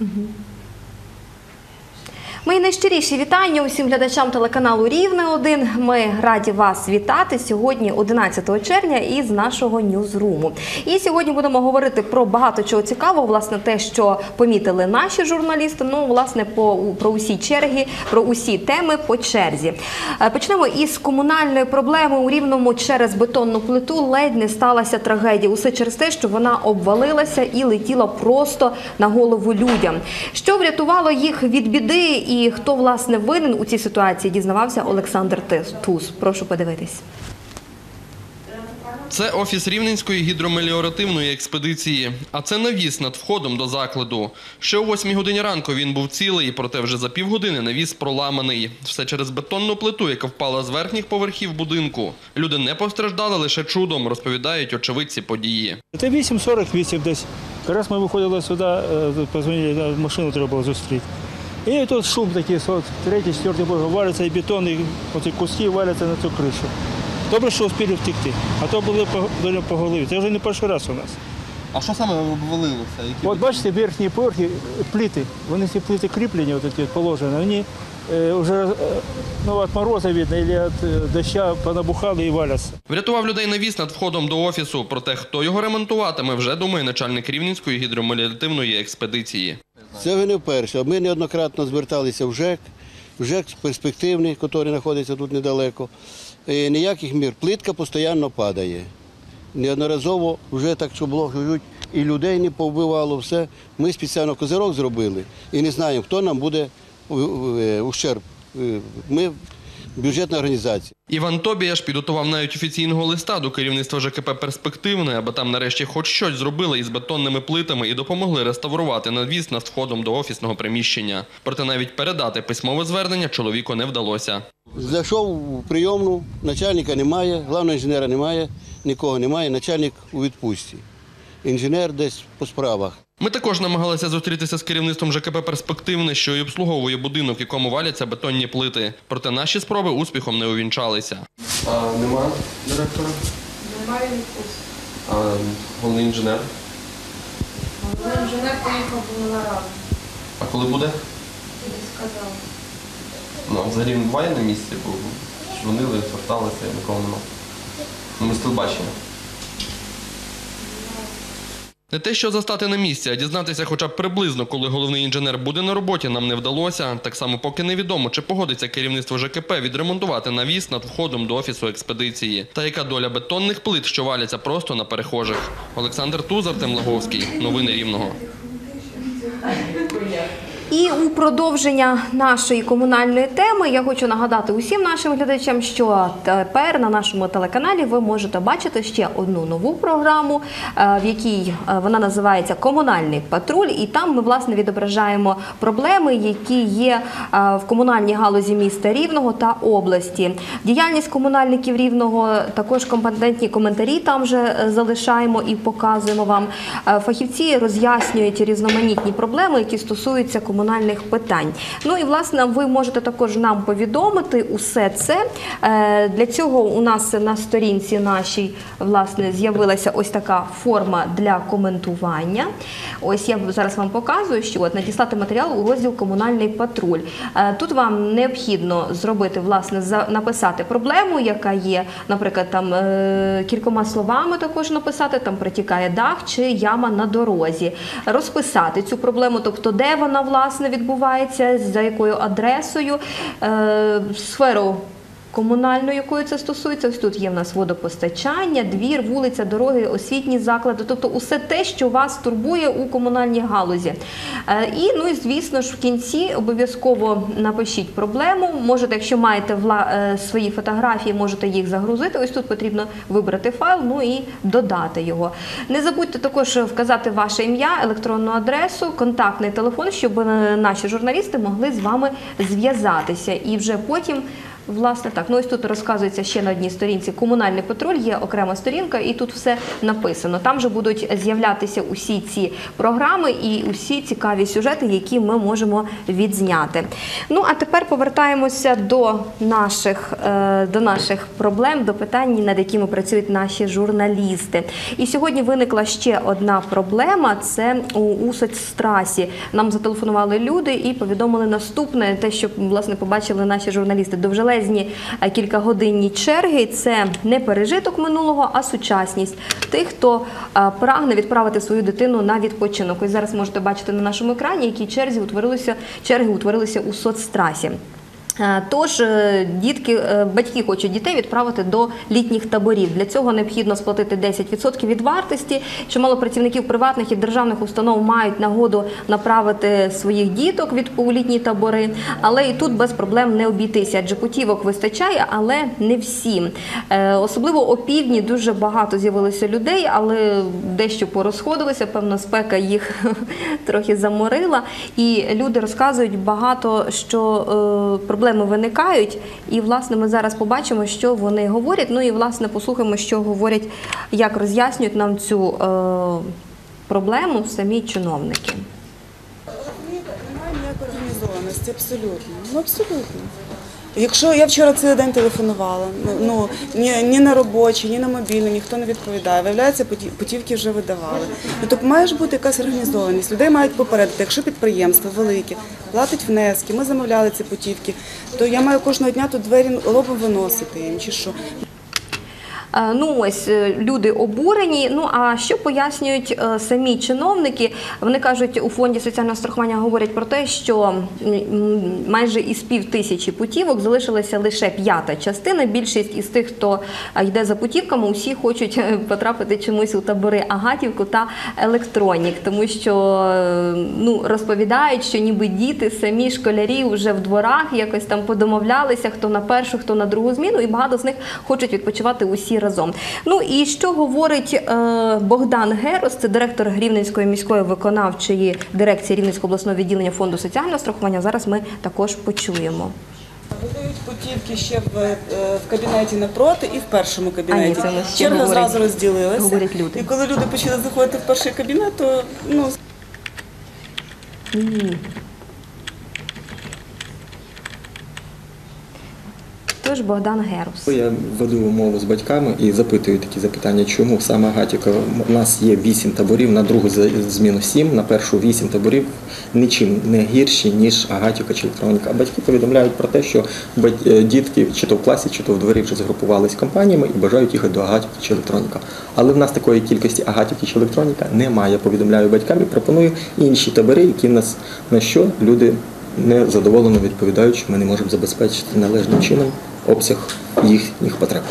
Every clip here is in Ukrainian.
Mm-hmm. Мої найщиріші вітання усім глядачам телеканалу Рівне 1 Ми раді вас вітати сьогодні, 11 червня, із нашого ньюзруму. І сьогодні будемо говорити про багато чого цікавого, власне, те, що помітили наші журналісти. Ну, власне, по про усі черги, про усі теми по черзі. Е, Почнемо із комунальної проблеми у рівному через бетонну плиту. Ледь не сталася трагедія. Усе через те, що вона обвалилася і летіла просто на голову людям. Що врятувало їх від біди, і хто власне винен у цій ситуації, дізнавався Олександр Туз. Прошу подивитись. Це офіс Рівненської гідромеліоративної експедиції. А це навіс над входом до закладу. Ще о 8 годині ранку він був цілий, проте вже за півгодини навіс проламаний. Все через бетонну плиту, яка впала з верхніх поверхів будинку. Люди не постраждали лише чудом, розповідають очевидці події. Це 8.48 десь. Якраз ми виходили сюди, е, позвонили, машину треба було зустріти. І тут шум такий, третій, четвертий поверх валяться і бетон, і оці куски валяться на цю кришу. Добре, що встигли втекти, а то були по, по голові. Це вже не перший раз у нас. А що саме обвалилося? От бачите, верхні поверхи, плити, вони ці плити кріплені, от ці положені, вони е, вже е, ну, від морозу видно, або від дощу понабухали і валяться. Врятував людей навіс над входом до офісу. Проте хто його ремонтуватиме, вже думає начальник Рівненської гідромеліоративної експедиції. Це ви не вперше. Ми неоднократно зверталися в ЖЕК, в ЖЕК перспективний, який знаходиться тут недалеко. І Ніяких мір. Плитка постійно падає. Неодноразово вже так, що було і людей не повбивало, все. Ми спеціально козирок зробили і не знаємо, хто нам буде е, е, ущерб. Е, Ми бюджетна організація. Іван Тобіяш підготував навіть офіційного листа до керівництва ЖКП «Перспективне», аби там нарешті хоч щось зробили із бетонними плитами і допомогли реставрувати навіс над входом до офісного приміщення. Проте навіть передати письмове звернення чоловіку не вдалося. Зайшов у прийомну, начальника немає, главного інженера немає, нікого немає, начальник у відпустці. Інженер десь по справах. Ми також намагалися зустрітися з керівництвом ЖКП «Перспективне», що й обслуговує будинок, в якому валяться бетонні плити. Проте наші спроби успіхом не увінчалися. А немає директора? Немає. А головний інженер? Але інженер поїхав був на раду. А коли буде? Тоді сказав. Ну, взагалі він буває на місці, бо дзвонили, зверталися, нікого нема. Ну, ми з телебачення. Не те, що застати на місці, а дізнатися хоча б приблизно, коли головний інженер буде на роботі, нам не вдалося. Так само поки невідомо, чи погодиться керівництво ЖКП відремонтувати навіс над входом до офісу експедиції. Та яка доля бетонних плит, що валяться просто на перехожих. Олександр Тузар, Артем Лаговський. Новини Рівного. І у продовження нашої комунальної теми я хочу нагадати усім нашим глядачам, що тепер на нашому телеканалі ви можете бачити ще одну нову програму, е, в якій е, вона називається Комунальний патруль. І там ми власне відображаємо проблеми, які є е, в комунальній галузі міста Рівного та області. Діяльність комунальників Рівного також компетентні коментарі там же залишаємо і показуємо вам. Фахівці роз'яснюють різноманітні проблеми, які стосуються комунальних питань. Ну і власне ви можете також нам повідомити усе це. Е, Для цього у нас на сторінці нашій власне з'явилася ось така форма для коментування. Ось я зараз вам показую, що от надіслати матеріал у розділ Комунальний патруль. Е, Тут вам необхідно зробити власне написати проблему, яка є, наприклад, там е, кількома словами також написати, там протікає дах чи яма на дорозі, розписати цю проблему, тобто де вона власне відбувається, за якою адресою, е, сферу. Комунальну, якою це стосується, ось тут є в нас водопостачання, двір, вулиця, дороги, освітні заклади, тобто усе те, що вас турбує у комунальній галузі. Е, І ну і звісно ж в кінці обов'язково напишіть проблему. Можете, якщо маєте е, свої фотографії, можете їх загрузити. Ось тут потрібно вибрати файл, ну і додати його. Не забудьте також вказати ваше ім'я, електронну адресу, контактний телефон, щоб е, наші журналісти могли з вами зв'язатися і вже потім Власне так, ну ось тут розказується ще на одній сторінці комунальний патруль, є окрема сторінка, і тут все написано. Там же будуть з'являтися усі ці програми і усі цікаві сюжети, які ми можемо відзняти. Ну а тепер повертаємося до наших, е, до наших проблем, до питань, над якими працюють наші журналісти. І сьогодні виникла ще одна проблема: це у, у соцстрасі. Нам зателефонували люди і повідомили наступне, те, що власне побачили наші журналісти. Довжелезні е, кількагодинні черги це не пережиток минулого, а сучасність тих, хто е, прагне відправити свою дитину на відпочинок. Ось зараз можете бачити на нашому екрані, які черзі утворилися черги утворилися у соцстрасі. Е, Тож е, дітки, е, батьки хочуть дітей відправити до літніх таборів. Для цього необхідно сплатити 10% від вартості. Чимало працівників приватних і державних установ мають нагоду направити своїх діток від у літні табори, але і тут без проблем не обійтися, адже путівок вистачає, але не всім. Особливо опівдні дуже багато з'явилося людей, але дещо порозходилися. Певно, спека їх трохи заморила. І люди розказують багато, що е, проблеми виникають. І власне ми зараз побачимо, що вони говорять. Ну і власне послухаємо, що говорять, як роз'яснюють нам цю е, проблему самі чиновники. Немає ніякої організованості, абсолютно. Ну абсолютно. Якщо я вчора цілий день телефонувала, ну, ну ні, ні на робочі, ні на мобільний, ніхто не відповідає. Виявляється, путі- путівки вже видавали. Ну тобто має бути якась організованість. Людей мають попередити. Якщо підприємство велике платить внески, ми замовляли ці путівки, то я маю кожного дня тут двері лобом виносити їм чи що. Е, Ну ось е, люди обурені. Ну а що пояснюють е, самі чиновники? Вони кажуть, у фонді соціального страхування говорять про те, що майже із пів тисячі путівок залишилася лише п'ята частина. Більшість із тих, хто йде за путівками, усі хочуть потрапити чомусь у табори Агатівку та електронік, тому що ну розповідають, що ніби діти, самі школярі вже в дворах якось там подомовлялися, хто на першу, хто на другу зміну, і багато з них хочуть відпочивати усі разом. Ну і що говорить е, Богдан Герос, це директор Рівненської міської виконавчої дирекції Рівненського обласного відділення фонду соціального страхування. Зараз ми також почуємо. Видають путівки ще в, е, в кабінеті напроти і в першому кабінеті. А, ні, Черга зразу розділилася. І коли люди почали заходити в перший кабінет, то ну, Тож Богдан Герос. Я веду мову з батьками і запитую такі запитання, чому саме Агатіка. У нас є вісім таборів, на другу зміну сім, на першу вісім таборів нічим не гірші, ніж Агатіка чи електроніка. А батьки повідомляють про те, що е, дітки чи то в класі, чи то в дворі вже згрупувались компаніями і бажають їхати до Агатіки чи електроніка. Але в нас такої кількості Агатіки чи електроніка немає. Повідомляю батькам і пропоную інші табори, які нас на що люди незадоволено відповідають, що ми не можемо забезпечити належним чином обсяг їхніх потреб.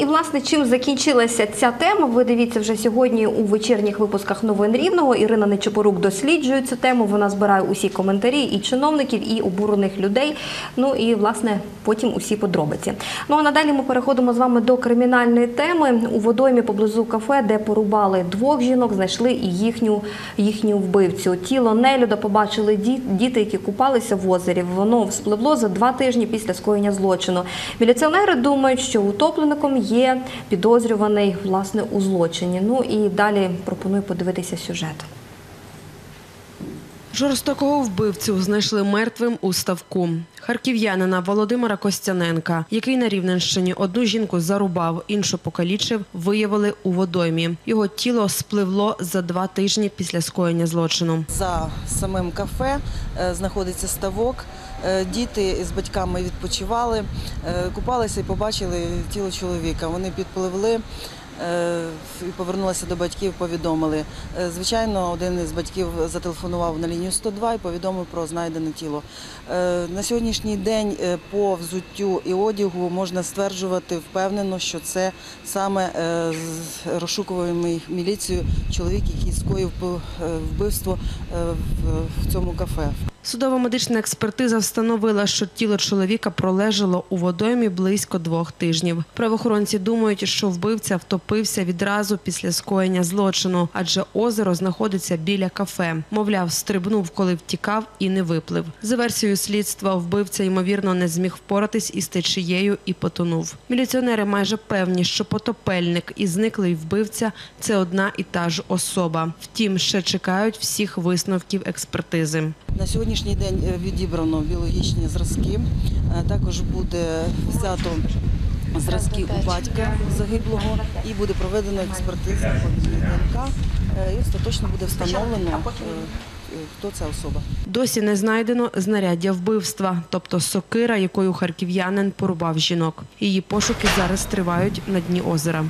І власне чим закінчилася ця тема? Ви дивіться вже сьогодні у вечірніх випусках новин рівного. Ірина Нечепорук досліджує цю тему. Вона збирає усі коментарі і чиновників, і обурених людей. Ну і власне потім усі подробиці. Ну а надалі ми переходимо з вами до кримінальної теми. У водоймі поблизу кафе, де порубали двох жінок, знайшли і їхню їхню вбивцю. Тіло нелюда побачили ді- діти, які купалися в озері. Воно вспливло за два тижні після скоєння злочину. Міліціонери думають, що утоплеником є підозрюваний власне у злочині. Ну і далі пропоную подивитися сюжет. Жорстокого вбивцю знайшли мертвим у ставку. Харків'янина Володимира Костяненка, який на Рівненщині одну жінку зарубав, іншу покалічив, виявили у водоймі. Його тіло спливло за два тижні після скоєння злочину. За самим кафе е, знаходиться ставок. Е, Діти з батьками відпочивали, е, купалися і побачили тіло чоловіка. Вони підпливли е, і повернулися до батьків, повідомили. Звичайно, один із батьків зателефонував на лінію 102 і повідомив про знайдене тіло. На сьогоднішній день по взуттю і одягу можна стверджувати впевнено, що це саме розшукуваний міліцією чоловік, який скоїв вбивство в цьому кафе. Судова медична експертиза встановила, що тіло чоловіка пролежало у водоймі близько двох тижнів. Правоохоронці думають, що вбивця втопився відразу після скоєння злочину, адже озеро знаходиться біля кафе. Мовляв, стрибнув, коли втікав і не виплив. За версією слідства, вбивця ймовірно не зміг впоратись із течією і потонув. Міліціонери майже певні, що потопельник і зниклий вбивця це одна і та ж особа. Втім, ще чекають всіх висновків експертизи. На сьогоднішній день е, відібрано біологічні зразки. Е, Також буде взято зразки у батька загиблого і буде проведено експертиза ДНК. Е, І остаточно буде встановлено, хто ця особа. Досі не знайдено знаряддя вбивства, тобто сокира, якою харків'янин порубав жінок. Її пошуки зараз тривають на дні озера.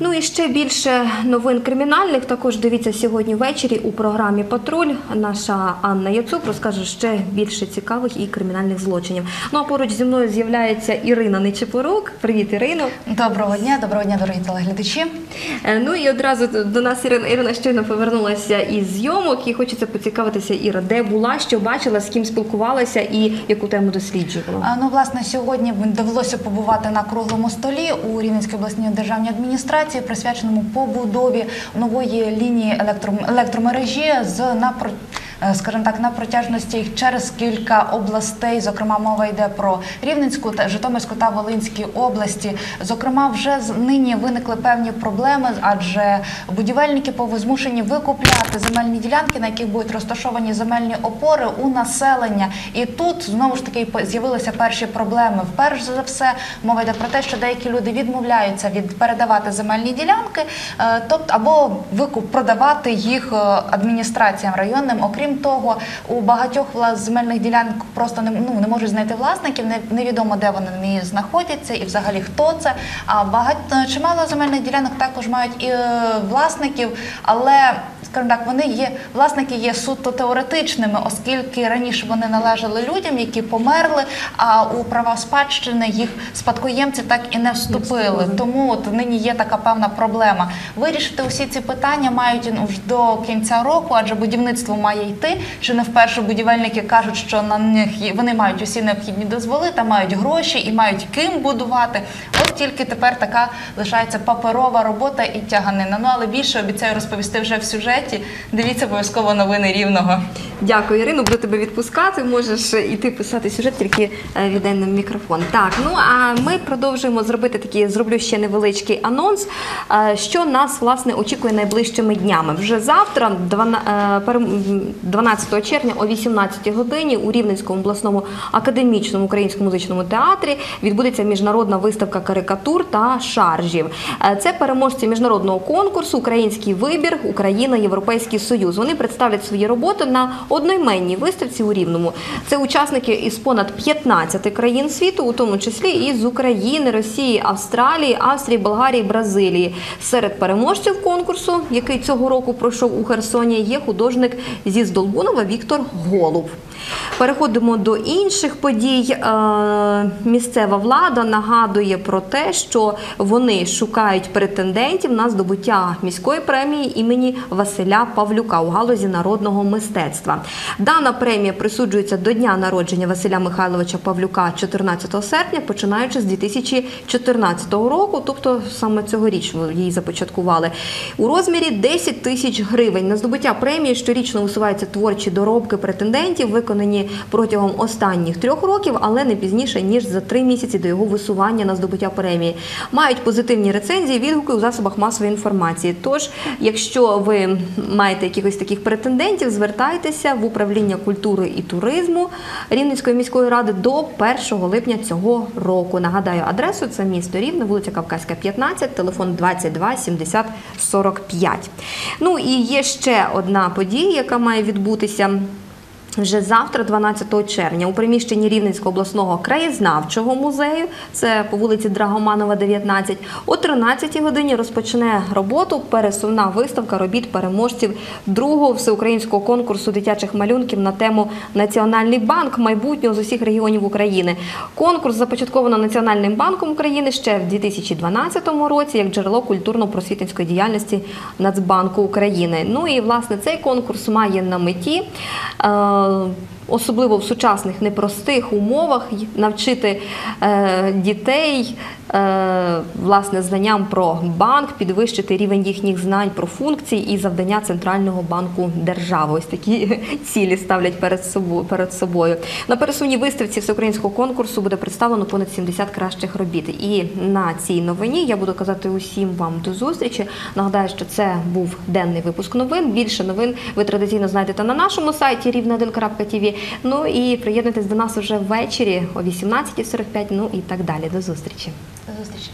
Ну і ще більше новин кримінальних. Також дивіться сьогодні ввечері у програмі Патруль. Наша Анна Яцук розкаже ще більше цікавих і кримінальних злочинів. Ну а поруч зі мною з'являється Ірина Нечепорук. Привіт, Ірино. Доброго дня, доброго дня, дорогі телеглядачі. Е, Ну і одразу до нас Ірина Ірина щойно повернулася із зйомок і хочеться поцікавитися, Іра, де була, що бачила, з ким спілкувалася і яку тему досліджувала. А, Ну, власне, сьогодні довелося побувати на круглому столі у Рівненській обласній державній адміністрації, присвяченому побудові нової лінії електро- електромережі з на Скажімо так, на протяжності їх через кілька областей, зокрема, мова йде про Рівненську та Житомирську та Волинські області. Зокрема, вже нині виникли певні проблеми, адже будівельники пов- змушені викупляти земельні ділянки, на яких будуть розташовані земельні опори у населення. І тут знову ж таки з'явилися перші проблеми. Вперше за все мова йде про те, що деякі люди відмовляються від передавати земельні ділянки, е, тобто або викуп продавати їх е, адміністраціям районним. Окрім того, у багатьох земельних ділянок просто не ну не можуть знайти власників, не, невідомо де вони не знаходяться і взагалі хто це. А багато чимало земельних ділянок також мають і е, власників, але скажімо так, вони є власники є суто теоретичними, оскільки раніше вони належали людям, які померли, а у права спадщини їх спадкоємці так і не вступили. Тому от нині є така певна проблема. Вирішити усі ці питання мають до кінця року, адже будівництво має йти. Чи не вперше будівельники кажуть, що на них вони мають усі необхідні дозволи та мають гроші і мають ким будувати. От тільки тепер така лишається паперова робота і тяганина. Ну але більше обіцяю розповісти вже в сюжеті. Дивіться обов'язково новини рівного. Дякую, Ірино. Буду тебе відпускати. Можеш іти писати сюжет, тільки е, віддай нам мікрофон. Так, ну а ми продовжуємо зробити такий, зроблю ще невеличкий анонс, е, що нас власне очікує найближчими днями. Вже завтра, е, 12 червня о 18 годині у Рівненському обласному академічному українському музичному театрі відбудеться міжнародна виставка карикатур та шаржів. Е, Це переможці міжнародного конкурсу Український вибір Україна Європейський Союз. Вони представлять свої роботи на одноіменній виставці у Рівному. Це учасники із понад 15 країн світу, у тому числі і з України, Росії, Австралії, Австрії, Болгарії, Бразилії. Серед переможців конкурсу, який цього року пройшов у Херсоні, є художник зі Здолбунова Віктор Голуб. Переходимо до інших подій. Е, Місцева влада нагадує про те, що вони шукають претендентів на здобуття міської премії імені Василя Павлюка у галузі народного мистецтва. Дана премія присуджується до дня народження Василя Михайловича Павлюка 14 серпня, починаючи з 2014 року, тобто саме цьогоріч її започаткували. У розмірі 10 тисяч гривень. На здобуття премії щорічно усуваються творчі доробки претендентів, виконані протягом останніх трьох років, але не пізніше ніж за три місяці до його висування на здобуття премії. Мають позитивні рецензії, відгуки у засобах масової інформації. Тож, якщо ви маєте якихось таких претендентів, звертайтеся в управління культури і туризму Рівненської міської ради до 1 липня цього року. Нагадаю, адресу це місто Рівне, вулиця Кавказька, 15, телефон 22 70 45. Ну і є ще одна подія, яка має відбутися. Вже завтра, 12 червня, у приміщенні Рівненського обласного краєзнавчого музею, це по вулиці Драгоманова, 19, о 13 годині розпочне роботу пересувна виставка робіт переможців другого всеукраїнського конкурсу дитячих малюнків на тему Національний банк майбутнього з усіх регіонів України. Конкурс започатковано Національним банком України ще в 2012 році як джерело культурно-просвітницької діяльності Нацбанку України. Ну і власне цей конкурс має на меті. Е, Особливо в сучасних непростих умовах навчити е, дітей е, власне знанням про банк, підвищити рівень їхніх знань про функції і завдання центрального банку держави. Ось такі цілі ставлять перед собою. На пересувній виставці всеукраїнського конкурсу буде представлено понад 70 кращих робіт. І на цій новині я буду казати усім вам до зустрічі. Нагадаю, що це був денний випуск новин. Більше новин ви традиційно знайдете на нашому сайті рівне1.tv. Ну і приєднуйтесь до нас уже ввечері о 18.45, ну і так далі. До зустрічі. До зустрічі.